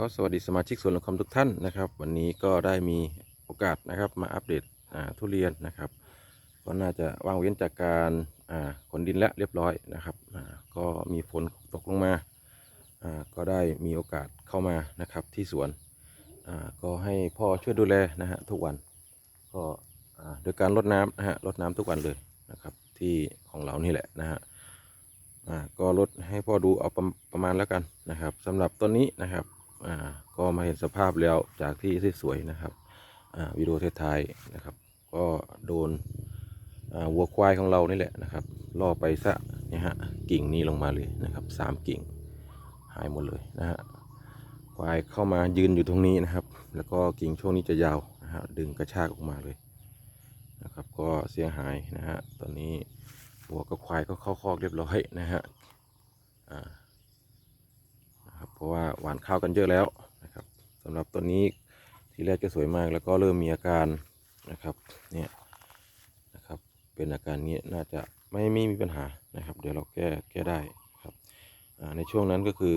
ก็สวัสดีสมาชิกสวนลงคอมทุกท่านนะครับ วันนี้ก็ได้มีโอกาสนะครับมาอัปเดตทุเรียนนะครับ ก็น่าจะว่างเว้นจากการขนดินและเรียบร้อยนะครับก็มีฝนตกลงมาก็ได้มีโอกาสเข้ามานะครับที่สวนก็ให้พ่อช่วยดูแลนะฮะทุกวันก็โดยการรดน้ำนะฮะรดน้ำทุกวันเลยนะครับที่ของเรานี่แหละนะฮะก็ลดให้พ่อดูเอาประประมาณแล้วกันนะครับสำหรับต้นนี้นะครับ อ่าก็มาเห็นสภาพแล้วจากที่สวยๆนะครับอ่าวิดีโอท้ายๆนะครับ ก็โดนอ่าวัวควายของเรานี่แหละนะครับล่อไปซะเนี่ยฮะกิ่งนี้ลงมาเลยนะครับสามกิ่งหายหมดเลยนะฮะควายเข้ามายืนอยู่ตรงนี้นะครับ แล้วก็กิ่งช่วงนี้จะยาวนะฮะดึงกระชากออกมาเลยนะครับ ก็เสียหายนะฮะตอนนี้วัวกับควายก็เข้าคอกเรียบร้อยนะฮะอ่า เพราะว่าหวานข้าวกันเยอะแล้วนะครับสำหรับต้นนี้ทีแรกจะสวยมากแล้วก็เริ่มมีอาการนะครับเนี่ยนะครับเป็นอาการนี้น่าจะไม่ไม่มีปัญหานะครับ เดี๋ยวเราแก้แก้ได้ครับในช่วงนั้นก็คือ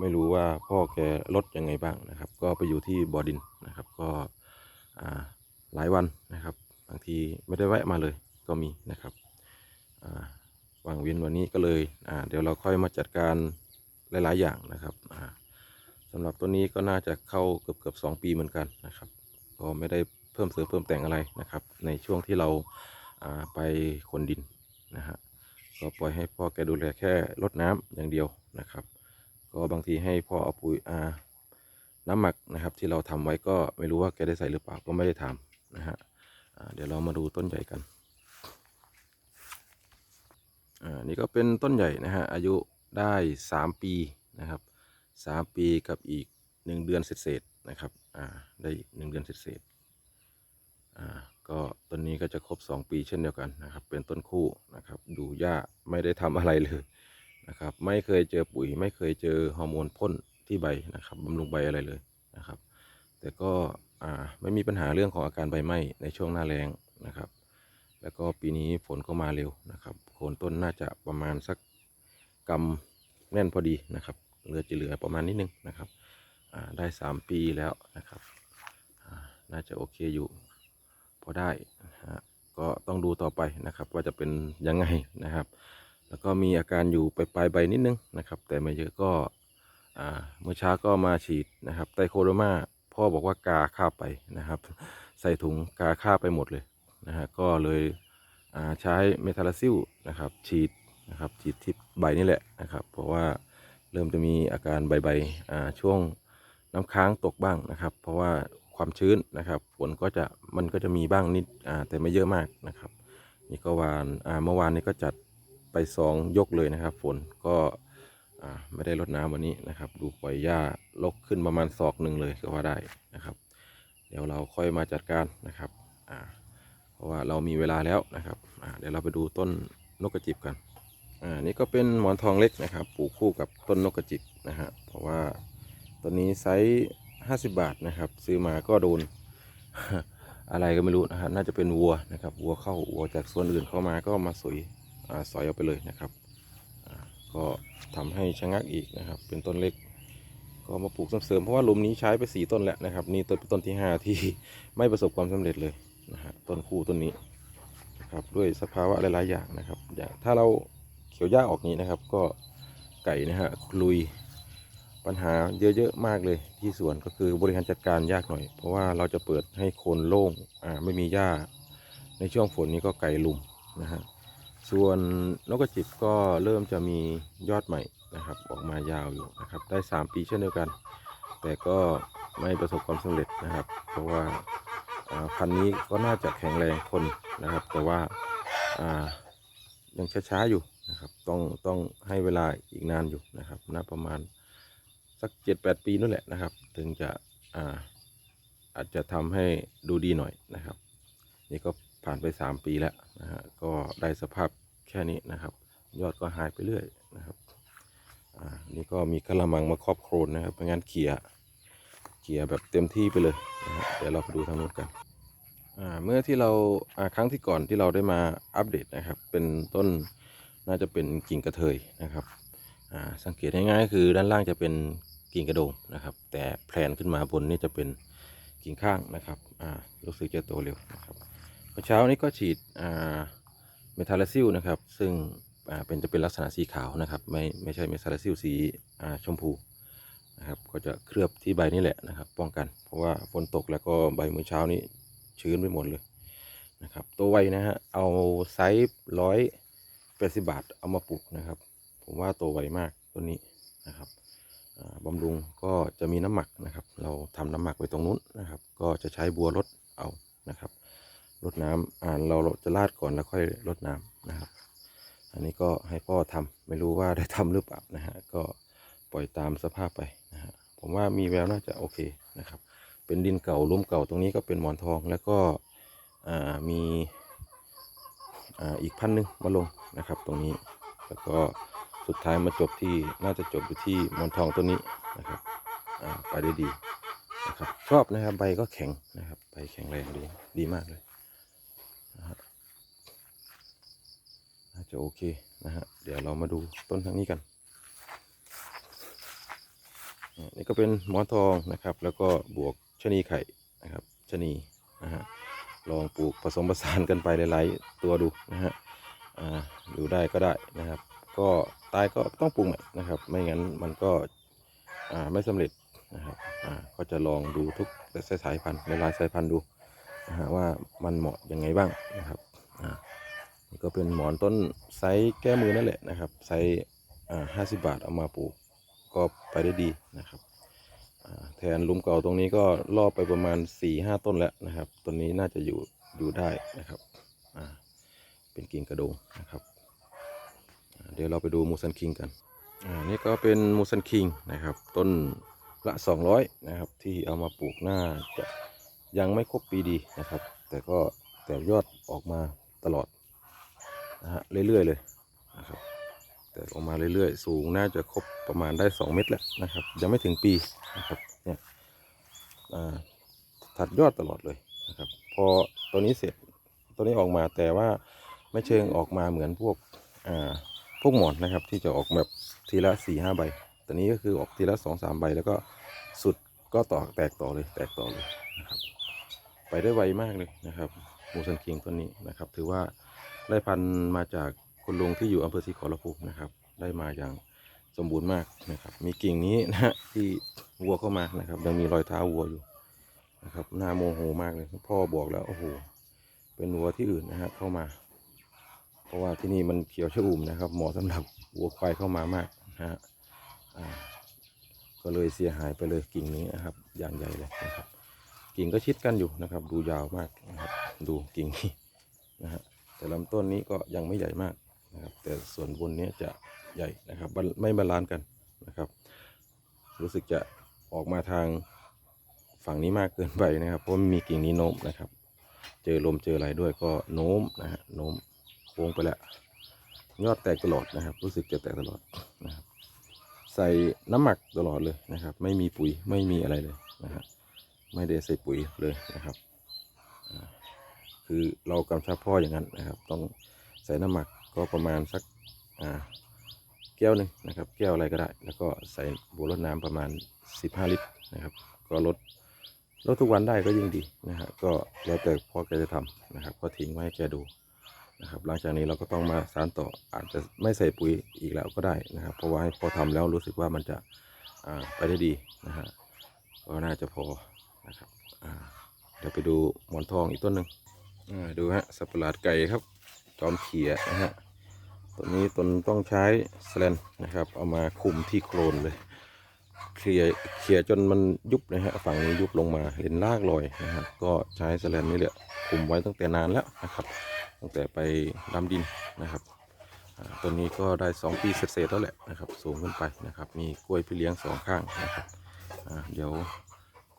ไม่รู้ว่าพ่อแกลดยังไงบ้างนะครับ ก็ไปอยู่ที่บ่อดินนะครับ ก็หลายวันนะครับบางทีไม่ได้แวะมาเลยก็มีนะครับอ่าวางเวียนวันนี้ก็เลยเดี๋ยวเราค่อยมาจัดการ หลาย ๆ อย่างนะครับอ่าสำหรับตัวนี้ก็น่าจะเข้าเกือบเกือบสองปีเหมือนกันนะครับ ก็ไม่ได้เพิ่มเสริมเพิ่มแต่งอะไรนะครับ ในช่วงที่เราไปขนดินนะฮะก็ปล่อยให้พ่อแกดูแลแค่รดน้ำอย่างเดียวนะครับ ก็บางทีให้พ่อเอาปุ๋ยอาน้ำหมักนะครับ ที่เราทำไว้ก็ไม่รู้ว่าแกได้ใส่หรือเปล่าก็ไม่ได้ทำนะฮะเดี๋ยวเรามาดูต้นใหญ่กันอ่านี่ก็เป็นต้นใหญ่นะฮะอายุ ได้สามปีนะครับสามปีกับอีกหนึ่งเดือนเศษๆนะครับอ่าได้หนึ่งเดือนเศษๆอ่าก็ต้นนี้ก็จะครบสองปีเช่นเดียวกันนะครับ เป็นต้นคู่นะครับ ดูหญ้าไม่ได้ทำอะไรเลยนะครับ ไม่เคยเจอปุ๋ย ไม่เคยเจอฮอร์โมนพ่นที่ใบนะครับบำรุงใบอะไรเลยนะครับ แต่ก็อ่าไม่มีปัญหาเรื่องของอาการใบไหม้ในช่วงหน้าแล้งนะครับ แล้วก็ปีนี้ฝนก็มาเร็วนะครับโคนต้นน่าจะประมาณสักกำ แน่นพอดีนะครับเหลือจะเหลือประมาณนิดนึงนะครับได้สามปีแล้วนะครับน่าจะโอเคอยู่พอได้นะฮะก็ต้องดูต่อไปนะครับ ว่าจะเป็นยังไงนะครับ แล้วก็มีอาการอยู่ปลายปลายใบนิดนึงนะครับ แต่ไม่เยอะก็เมื่อเช้าก็มาฉีดนะครับไตโคโดมาพ่อบอกว่ากาฆ่าไปนะครับ ใส่ถุงกาฆ่าไปหมดเลยนะฮะก็เลยใช้เมทาลาซิลนะครับ ฉีด นะครับฉีดที่ใบนี่แหละนะครับ เพราะว่าเริ่มจะมีอาการใบใบๆช่วงน้ำค้างตกบ้างนะครับ เพราะว่าความชื้นนะครับฝนก็จะมันก็จะมีบ้างนิดแต่ไม่เยอะมากนะครับ นี่ก็วานเมื่อวานนี้ก็จัดไปสองยกเลยนะครับ ฝนก็ไม่ได้ลดน้ำวันนี้นะครับ ดูปล่อยหญ้าลกขึ้นประมาณศอกหนึ่งเลยก็ว่าได้นะครับ เดี๋ยวเราค่อยมาจัดการนะครับเพราะว่าเรามีเวลาแล้วนะครับเดี๋ยวเราไปดูต้นนกกระจิบกัน อ่านี่ก็เป็นหมอนทองเล็กนะครับ ปลูกคู่กับต้นนกกระจิบนะฮะเพราะว่าต้นนี้ไซส์ห้าสิบบาทนะครับ ซื้อมาก็โดน อะไรก็ไม่รู้นะฮะน่าจะเป็นวัวนะครับวัวเข้าวัวจากส่วนอื่นเข้ามาก็มาสอยอ่าสอยเอาไปเลยนะครับก็ทำให้ชะงักอีกนะครับ เป็นต้นเล็ก ก็มาปลูกเสริมเพราะว่าหลุมนี้ใช้ไปสี่ต้นแล้วนะครับ นี่ต้นเป็นต้นที่หาที่ไม่ประสบความสำเร็จเลยนะฮะต้นคู่ต้นนี้นะครับด้วยสภาวะหลาย ๆ อย่างนะครับอย่างถ้าเรา ขียวหญ้าออกนี้นะครับ ก็ไก่นะฮะลุยปัญหาเยอะๆมากเลยที่สวนก็คือบริหารจัดการยากหน่อย เพราะว่าเราจะเปิดให้โคนโล่งอ่าไม่มีหญ้า ในช่วงฝนนี้ก็ไก่ลุมนะฮะส่วนนกกระจิบก็เริ่มจะมียอดใหม่นะครับ ออกมายาวอยู่นะครับ ได้ 3 ปีเช่นเดียวกัน แต่ก็ไม่ประสบความสำเร็จนะครับ เพราะว่าพันนี้ก็น่าจะแข็งแรงคนนะครับ แต่ว่ายังช้าๆอยู่ นะครับต้องต้องให้เวลาอีกนานอยู่นะครับน่าประมาณสักเจ็ดแปดปีนั่นแหละนะครับ ถึงจะอ่าอาจจะทำให้ดูดีหน่อยนะครับ นี่ก็ผ่านไปสามปีแล้วนะฮะก็ได้สภาพแค่นี้นะครับ ยอดก็หายไปเรื่อยนะครับอ่านี่ก็มีกระมังมาครอบโครนนะครับไม่งั้นเขี่ยเขี่ยแบบเต็มที่ไปเลยนะฮะเดี๋ยวเราไปดูทางนู้นกันอ่าเมื่อที่เราอ่าครั้งที่ก่อนที่เราได้มาอัปเดตนะครับ เป็นต้น น่าจะเป็นกิ่งกระเทยนะครับสังเกตง่ายๆคือด้านล่างจะเป็นกิ่งกระโดงนะครับ แต่แผลนขึ้นมาบนนี่จะเป็นกิ่งข้างนะครับรู้สึกจะโตเร็วนะครับเมื่อเช้านี้ก็ฉีดเมทาลาซิลนะครับ ซึ่งเป็นจะเป็นลักษณะสีขาวนะครับไม่ไม่ใช่เมทาลาซิลสีชมพูนะครับก็จะเคลือบที่ใบนี่แหละนะครับ ป้องกัน เพราะว่าฝนตกแล้วก็ใบเมื่อเช้านี้ชื้นไปหมดเลยนะครับตัวไวนะฮะเอาไซส์ร้อย แปดสิบาทเอามาปลูกนะครับ ผมว่าโตไวมากต้นนี้นะครับอ่าบำรุงก็จะมีน้ำหมักนะครับ เราทำน้ำหมักไว้ตรงนู้นนะครับ ก็จะใช้บัวรดเอานะครับรดน้ำอ่านเราจะราดก่อนแล้วค่อยรดน้ำนะครับ อันนี้ก็ให้พ่อทำไม่รู้ว่าได้ทำหรือเปล่านะฮะก็ปล่อยตามสภาพไปนะฮะผมว่ามีแววน่าจะโอเคนะครับ เป็นดินเก่าลุ่มเก่าตรงนี้ก็เป็นหมอนทองแล้วก็มี อีกพันหนึ่งมาลงนะครับ ตรงนี้แล้วก็สุดท้ายมาจบที่น่าจะจบอยู่ที่มอนทองตัวนี้นะครับไปได้ดีนะครับชอบนะครับใบก็แข็งนะครับใบแข็งแรงดีดีมากเลยนะฮะน่าจะโอเคนะฮะเดี๋ยวเรามาดูต้นทางนี้กันนี่ก็เป็นหมอนทองนะครับ แล้วก็บวกชะนีไข่นะครับชะนีนะฮะ ลองปลูกผสมผสานกันไปหลายๆตัวดูนะฮะอ่าดูได้ก็ได้นะครับ ก็ตายก็ต้องปรุงใหม่นะครับ ไม่งั้นมันก็ไม่สำเร็จนะครับก็จะลองดูทุกสายพันธุ์หลายสายพันธุ์ดูนะฮะว่ามันเหมาะยังไงบ้างนะครับอ่านี่ก็เป็นหมอนต้นไซส์แก้มือนั่นแหละนะครับไซส์ห้าสิบบาทเอามาปลูกก็ไปได้ดีนะครับ แทนลุมเก่าตรงนี้ก็รอบไปประมาณ4ี่ห้าต้นแล้วนะครับต้นนี้น่าจะอยู่อยู่ได้นะครับอ่าเป็นกิ่งกระโดงนะครับเดี๋ยวเราไปดูมูซันคิงกันอ่านี่ก็เป็นมูซันคิงนะครับ ต้นละ 200นะครับที่เอามาปลูกน่าจะยังไม่ครบปีดีนะครับ แต่ก็แต่ยอดออกมาตลอดนะฮะเรื่อยๆเลยนะครับแต่ออกมาเรื่อยๆ สูงน่าจะครบประมาณได้ 2 เมตรแล้วนะครับ ยังไม่ถึงปีนะครับ ถัดยอดตลอดเลยนะครับ พอตัวนี้เสร็จตัวนี้ออกมาแต่ว่าไม่เชิงออกมาเหมือนพวกพวกหมอนนะครับ ที่จะออกแบบทีละสี่ห้าใบตัวนี้ก็คือออกทีละสองสามใบแล้วก็สุดก็ต่อแตกต่อเลยแตกต่อเลยนะครับ ไปได้ไวมากเลยนะครับมูซันคิงต้นนี้นะครับ ถือว่าได้พันธุ์มาจากคุณลุงที่อยู่อำเภอศรีขอรภูมินะครับ ได้มาอย่าง สมบูรณ์มากนะครับ มีกิ่งนี้นะฮะที่วัวเข้ามานะครับ ยังมีรอยเท้าวัวอยู่นะครับน่าโมโหมากเลยพ่อบอกแล้วโอ้โหเป็นวัวที่อื่นนะฮะเข้ามา เพราะว่าที่นี่มันเขียวชอุ่มนะครับเหมาะสำหรับวัวควายเข้ามามากนะฮะก็เลยเสียหายไปเลยกิ่งนี้นะครับอย่างใหญ่เลยนะครับ กิ่งก็ชิดกันอยู่นะครับ ดูยาวมากนะครับดูกิ่งนี้นะฮะแต่ลำต้นนี้ก็ยังไม่ใหญ่มากนะครับแต่ส่วนบนนี้จะ ใหญ่นะครับไม่บาลานซ์กันนะครับ รู้สึกจะออกมาทางฝั่งนี้มากเกินไปนะครับเพราะมีกิ่งนี้โน้มนะครับ เจอลมเจออะไรด้วยก็โน้มนะฮะโน้มโค้งไปแล้วยอดแตกตลอดนะครับ รู้สึกจะแตกตลอดนะครับ ใส่น้ำหมักตลอดเลยนะครับ ไม่มีปุ๋ยไม่มีอะไรเลยนะฮะไม่ได้ใส่ปุ๋ยเลยนะครับ คือเรากำชับพ่ออย่างนั้นนะครับ ต้องใส่น้ำหมักก็ประมาณสักอ่า แก้วหนึ่งนะครับ แก้วอะไรก็ได้ แล้วก็ใส่บัวรดน้ำประมาณ 15 ลิตรนะครับ ก็ลดลดทุกวันได้ก็ยิ่งดีนะฮะก็แล้วแต่พ่อแกจะทำนะครับ ก็ทิ้งไว้ให้แกดูนะครับ หลังจากนี้เราก็ต้องมาสานต่ออาจจะไม่ใส่ปุ๋ยอีกแล้วก็ได้นะครับ เพราะว่าให้พอทำแล้วรู้สึกว่ามันจะไปได้ดีนะฮะก็น่าจะพอนะครับเดี๋ยวไปดูหมอนทองอีกต้นหนึ่งดูฮะสับปะหลาดไก่ครับจอมเขียนะฮะ ตัวนี้ตนต้องใช้แสลนนะครับ เอามาคุมที่โคลนเลยเคลียร์เคลียร์จนมันยุบนะฮะฝั่งนี้ยุบลงมาเห็นลากลอยนะฮะก็ใช้แสลนนี่แหละคุมไว้ตั้งแต่นานแล้วนะครับ ตั้งแต่ไปดำดินนะครับต้นนี้ก็ได้ 2 ปีเศษแล้วแหละนะครับ สูงขึ้นไปนะครับ มีกล้วยพี่เลี้ยงสองข้างนะครับเดี๋ยว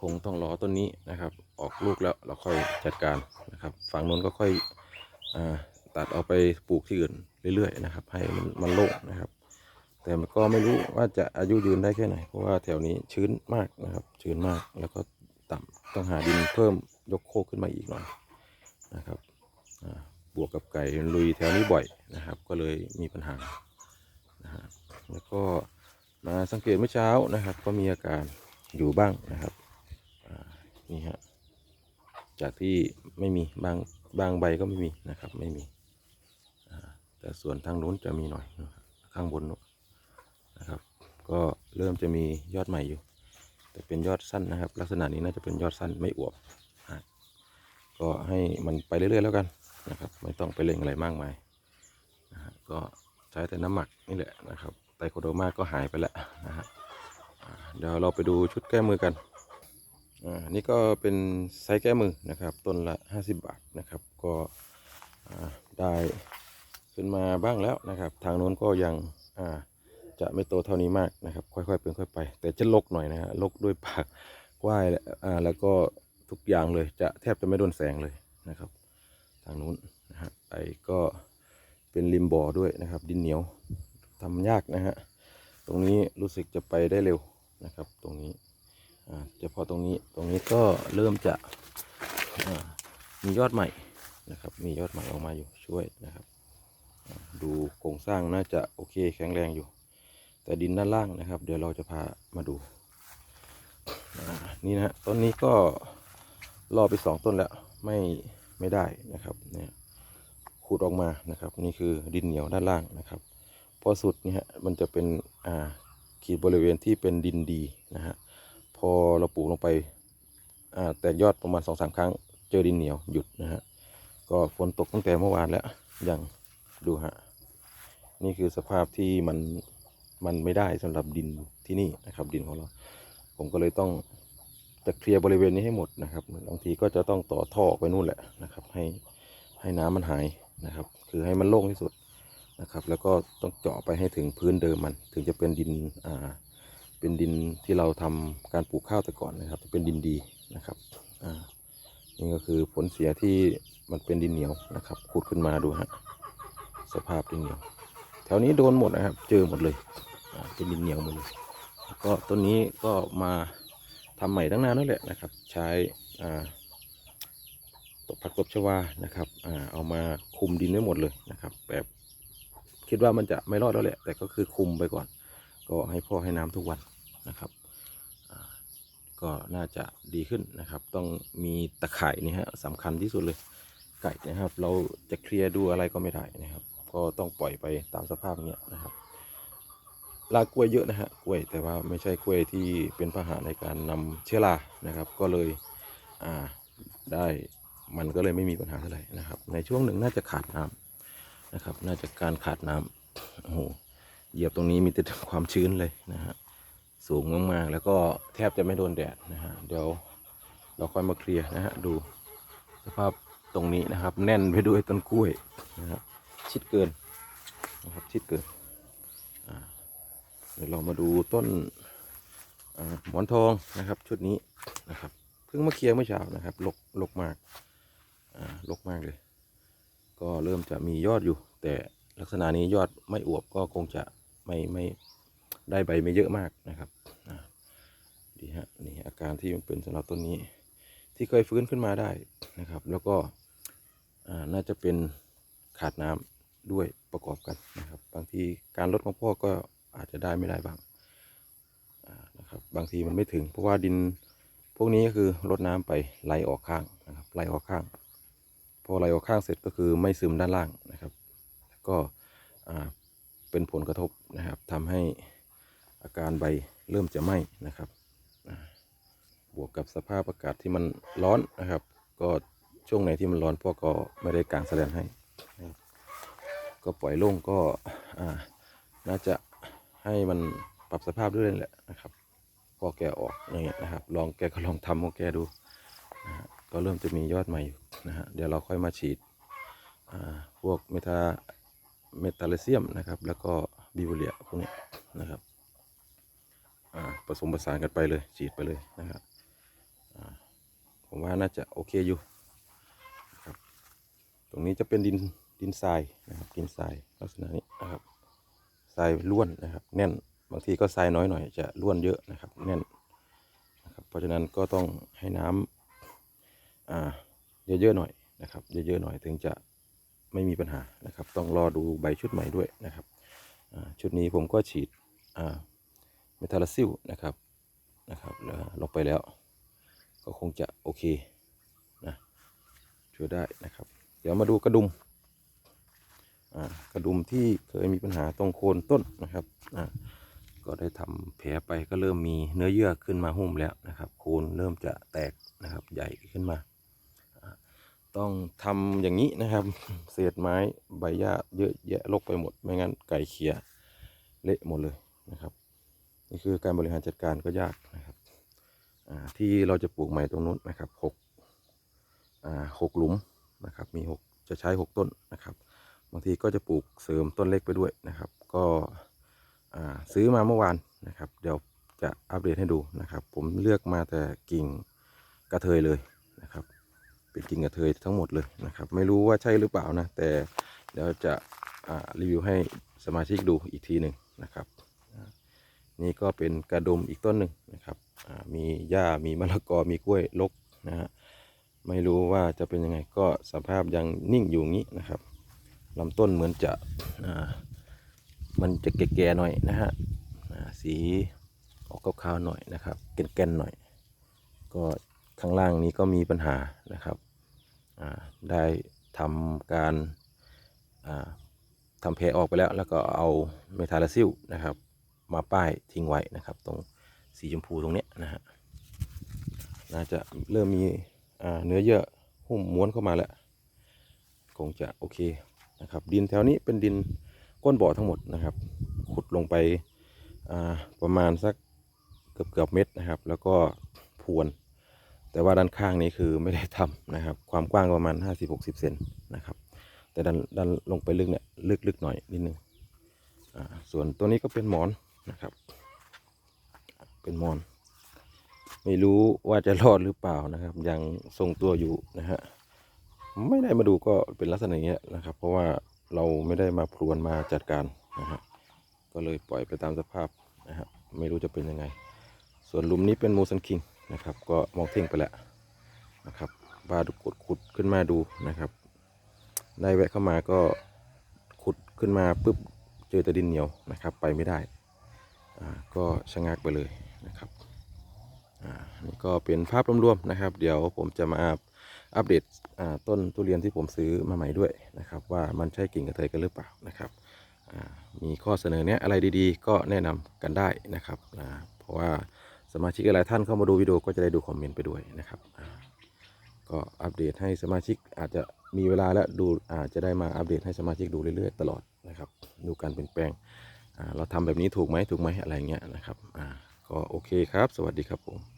คงต้องรอต้นนี้นะครับ ออกลูกแล้วเราค่อยจัดการนะครับ ฝั่งนู้นก็ค่อยอตัดเอาไปปลูกที่อื่น เรื่อยๆนะครับ ให้มันมันโล่งนะครับ แต่มันก็ไม่รู้ว่าจะอายุยืนได้แค่ไหน เพราะว่าแถวนี้ชื้นมากนะครับ ชื้นมากแล้วก็ต่ำต้องหาดินเพิ่มยกโคกขึ้นมาอีกหน่อยนะครับบวกกับไก่ลุยแถวนี้บ่อยนะครับ ก็เลยมีปัญหานะฮะแล้วก็มาสังเกตเมื่อเช้านะครับ ก็มีอาการอยู่บ้างนะครับนี่ฮะจากที่ไม่มีบางบางใบก็ไม่มีนะครับไม่มี แต่ส่วนทางนู้นจะมีหน่อยข้างบนนะครับ ก็เริ่มจะมียอดใหม่อยู่ แต่เป็นยอดสั้นนะครับ ลักษณะนี้น่าจะเป็นยอดสั้นไม่อวบก็ให้มันไปเรื่อยๆแล้วกันนะครับ ไม่ต้องไปเร่งอะไรมากมายนะฮะก็ใช้แต่น้ำหมักนี่แหละนะครับไตโคโดมาก็หายไปแล้วนะฮะเดี๋ยวเราไปดูชุดแก้มือกันอ่านี่ก็เป็นไซส์แก้มือนะครับ ต้นละ 50 บาทนะครับ ก็ได้ ขึ้นมาบ้างแล้วนะครับ ทางโน้นก็ยังอ่าจะไม่โตเท่านี้มากนะครับ ค่อยๆเป็นค่อยไป แต่จะลกหน่อยนะฮะลกด้วยปากกว้ายและอ่าแล้วก็ทุกอย่างเลยจะแทบจะไม่โดนแสงเลยนะครับ ทางนู้นนะฮะไอ้ก็เป็นริมบ่อด้วยนะครับ ดินเหนียวทำยากนะฮะตรงนี้รู้สึกจะไปได้เร็วนะครับ ตรงนี้อ่าเฉพาะตรงนี้ตรงนี้ก็เริ่มจะอ่ามียอดใหม่นะครับ มียอดใหม่ออกมาอยู่ช่วยนะครับ ดูโครงสร้างน่าจะโอเคแข็งแรงอยู่ แต่ดินด้านล่างนะครับ เดี๋ยวเราจะพามาดู นี่นะต้นนี้ก็รอไปสองต้นแล้วไม่ไม่ได้นะครับเนี่ยขุดออกมานะครับ นี่คือดินเหนียวด้านล่างนะครับ พอสุดเนี่ยฮะมันจะเป็นอ่าขีดบริเวณที่เป็นดินดีนะฮะพอเราปลูกลงไปอ่าแตกยอดประมาณสองสามครั้ง เจอดินเหนียวหยุดนะฮะก็ฝนตกตั้งแต่เมื่อวานแล้วยัง ดูฮะ นี่คือสภาพที่มันมันไม่ได้สำหรับดินที่นี่นะครับ ดินของเรา ผมก็เลยต้องจะเคลียร์บริเวณนี้ให้หมดนะครับบางทีก็จะต้องต่อท่อไปนู่นแหละนะครับ ให้ให้น้ำมันหายนะครับ คือให้มันโล่งที่สุดนะครับ แล้วก็ต้องเจาะไปให้ถึงพื้นเดิมมัน ถึงจะเป็นดินอ่าเป็นดินที่เราทำการปลูกข้าวแต่ก่อนนะครับ จะเป็นดินดีนะครับอ่านี่ก็คือผลเสียที่มันเป็นดินเหนียวนะครับขุดขึ้นมาดูฮะ สภาพดินเหนียว แถวนี้โดนหมดนะครับ เจอหมดเลยเป็นดินเหนียวหมดเลยก็ต้นนี้ก็มาทำใหม่ตั้งนานนั่นแหละนะครับ ใช้ตบผักตบชวานะครับอเอามาคุมดินไว้หมดเลยนะครับ แบบคิดว่ามันจะไม่รอดแล้วแหละ แต่ก็คือคุมไปก่อน ก็ให้พ่อให้น้ำทุกวันนะครับก็น่าจะดีขึ้นนะครับ ต้องมีตะข่ายนี่ฮะสำคัญที่สุดเลยไก่นะครับ เราจะเคลียร์ดูอะไรก็ไม่ได้นะครับ ก็ต้องปล่อยไปตามสภาพเนี้ยนะครับลากกล้วยเยอะนะฮะกล้วยแต่ว่าไม่ใช่กล้วยที่เป็นพาหะในการนำเชื้อรานะครับ ก็เลยอ่าได้มันก็เลยไม่มีปัญหาเท่าไหร่นะครับ ในช่วงหนึ่งน่าจะขาดน้ำนะครับ น่าจะการขาดน้ำโอ้โหเหยียบตรงนี้มีแต่ความชื้นเลยนะฮะสูงมากๆแล้วก็แทบจะไม่โดนแดดนะฮะเดี๋ยวเราค่อยมาเคลียร์นะฮะดูสภาพตรงนี้นะครับ แน่นไปด้วยต้นกล้วยนะครับ ชิดเกินนะครับชิดเกินเดี๋ยวเรามาดูต้นหมอนทองนะครับ ชุดนี้นะครับเพิ่งมาเคลียร์เมื่อเช้านะครับลกลกมากอ่าลกมากเลย ก็เริ่มจะมียอดอยู่ แต่ลักษณะนี้ยอดไม่อวบก็คงจะไม่ไม่ได้ใบไม่เยอะมากนะครับดีฮะนี่อาการที่มันเป็นสำหรับต้นนี้ ที่เคยฟื้นขึ้นมาได้นะครับ แล้วก็น่าจะเป็นขาดน้ำ ด้วยประกอบกันนะครับ บางทีการลดของพ่อก็อาจจะได้ไม่ได้บ้างนะครับบางทีมันไม่ถึง เพราะว่าดินพวกนี้ก็คือลดน้ำไปไหลออกข้างนะครับไหลออกข้าง พอไหลออกข้างเสร็จก็คือไม่ซึมด้านล่างนะครับก็เป็นผลกระทบนะครับทำให้อาการใบเริ่มจะไหม้นะครับบวกกับสภาพอากาศที่มันร้อนนะครับ ก็ช่วงไหนที่มันร้อนพ่อก็ไม่ได้กางแสลนให้ ก็ปล่อยโล่งก็อาน่าจะให้มันปรับสภาพด้วยแหละนะครับพอแกออกอย่างเงี้ยนะครับ ลองแกก็ลองทำของแกดูนะก็เริ่มจะมียอดใหม่อยู่นะฮะเดี๋ยวเราค่อยมาฉีดพวกเมทาเมทาเลเซียมนะครับ แล้วก็บิวเลียพวกนี้นะครับผสมผสานกันไปเลยฉีดไปเลยนะครับผมว่าน่าจะโอเคอยู่ครับตรงนี้จะเป็นดิน ดินทรายนะครับดินทรายลักษณะนี้นะครับทรายล้วนนะครับ แน่นบางทีก็ทรายน้อยหน่อยจะล้วนเยอะนะครับ แน่นนะครับเพราะฉะนั้นก็ต้องให้น้ำอ่าเยอะๆหน่อยนะครับเยอะๆหน่อยถึงจะไม่มีปัญหานะครับ ต้องรอดูใบชุดใหม่ด้วยนะครับอ่าชุดนี้ผมก็ฉีดอ่าเมทาลาซิลนะครับนะครับแล้วลงไปแล้ว ก็คงจะโอเคนะช่วยได้นะครับ เดี๋ยวมาดูกระดุม กระดุมที่เคยมีปัญหาตรงโคนต้นนะครับก็ได้ทำแผลไปก็เริ่มมีเนื้อเยื่อขึ้นมาหุ้มแล้วนะครับ โคนเริ่มจะแตกนะครับใหญ่ขึ้นมา ต้องทำอย่างนี้นะครับ เศษไม้ใบหญ้าเยอะแยะลกไปหมด ไม่งั้นไก่เขียเละหมดเลยนะครับนี่คือการบริหารจัดการก็ยากนะครับที่เราจะปลูกใหม่ตรงนู้นนะครับหกหกหลุมนะครับ มีหกจะใช้หกต้นนะครับ บางทีก็จะปลูกเสริมต้นเล็กไปด้วยนะครับ ก็ซื้อมาเมื่อวานนะครับ เดี๋ยวจะอัปเดตให้ดูนะครับ ผมเลือกมาแต่กิ่งกระเทยเลยนะครับ เป็นกิ่งกระเทยทั้งหมดเลยนะครับ ไม่รู้ว่าใช่หรือเปล่านะ แต่เดี๋ยวจะรีวิวให้สมาชิกดูอีกทีหนึ่งนะครับ นี่ก็เป็นกระดุมอีกต้นหนึ่งนะครับมีหญ้ามีมะละกอมีกล้วยลกนะฮะไม่รู้ว่าจะเป็นยังไงก็สภาพยังนิ่งอยู่งี้นะครับ ลำต้นเหมือนจะมันจะแก่ๆหน่อยนะฮะสีออกขาวๆหน่อยนะครับแก่นๆหน่อย ก็ข้างล่างนี้ก็มีปัญหานะครับได้ทำการทำแผลออกไปแล้ว แล้วก็เอาเมทาลาซิลนะครับ มาป้ายทิ้งไว้นะครับ ตรงสีชมพูตรงเนี้ยนะฮะน่าจะเริ่มมีเนื้อเยื่อหุ้มม้วนเข้ามาแล้ว คงจะโอเค นะครับ ดินแถวนี้เป็นดินก้นบ่อทั้งหมดนะครับ ขุดลงไปประมาณสักเกือบเกือบเม็ดนะครับ แล้วก็พรวน แต่ว่าด้านข้างนี้คือไม่ได้ทำนะครับ ความกว้างประมาณ 50-60 เซนนะครับ แต่ดันดันลงไปลึกเนี่ยลึกลึกหน่อยนิดนึงอ่าส่วนตัวนี้ก็เป็นหมอนนะครับ เป็นหมอน ไม่รู้ว่าจะรอดหรือเปล่านะครับ ยังทรงตัวอยู่นะฮะ ไม่ได้มาดูก็เป็นลักษณะอย่างเงี้ยนะครับ เพราะว่าเราไม่ได้มาพรวนมาจัดการนะฮะก็เลยปล่อยไปตามสภาพนะฮะไม่รู้จะเป็นยังไง ส่วนหลุมนี้เป็นมูสันคิงนะครับ ก็มองเท่งไปแล้วนะครับบาดูกดขุดขึ้นมาดูนะครับ ได้แวะเข้ามาก็ขุดขึ้นมาปุ๊บเจอแต่ดินเหนียวนะครับ ไปไม่ได้อ่าก็ชะงักไปเลยนะครับ อ่านี่ก็เป็นภาพรวมๆนะครับ เดี๋ยวผมจะมาอัปเดตต้นทุเรียนที่ผมซื้อมาใหม่ด้วยนะครับ ว่ามันใช่กิ่งกระเทยกันหรือเปล่านะครับมีข้อเสนอเนี้ยอะไรดีๆ ก็แนะนำกันได้นะครับเพราะว่าสมาชิกหลายท่านเข้ามาดูวิดีโอก็จะได้ดูคอมเมนต์ไปด้วยนะครับก็อัปเดตให้สมาชิกอาจจะมีเวลาและดูอาจจะได้มาอัปเดตให้สมาชิกดูเรื่อยๆ ตลอดนะครับ ดูการเปลี่ยนแปลงเราทำแบบนี้ถูกไหมถูกไหมอะไรเงี้ยนะครับ ก็โอเคครับ สวัสดีครับผม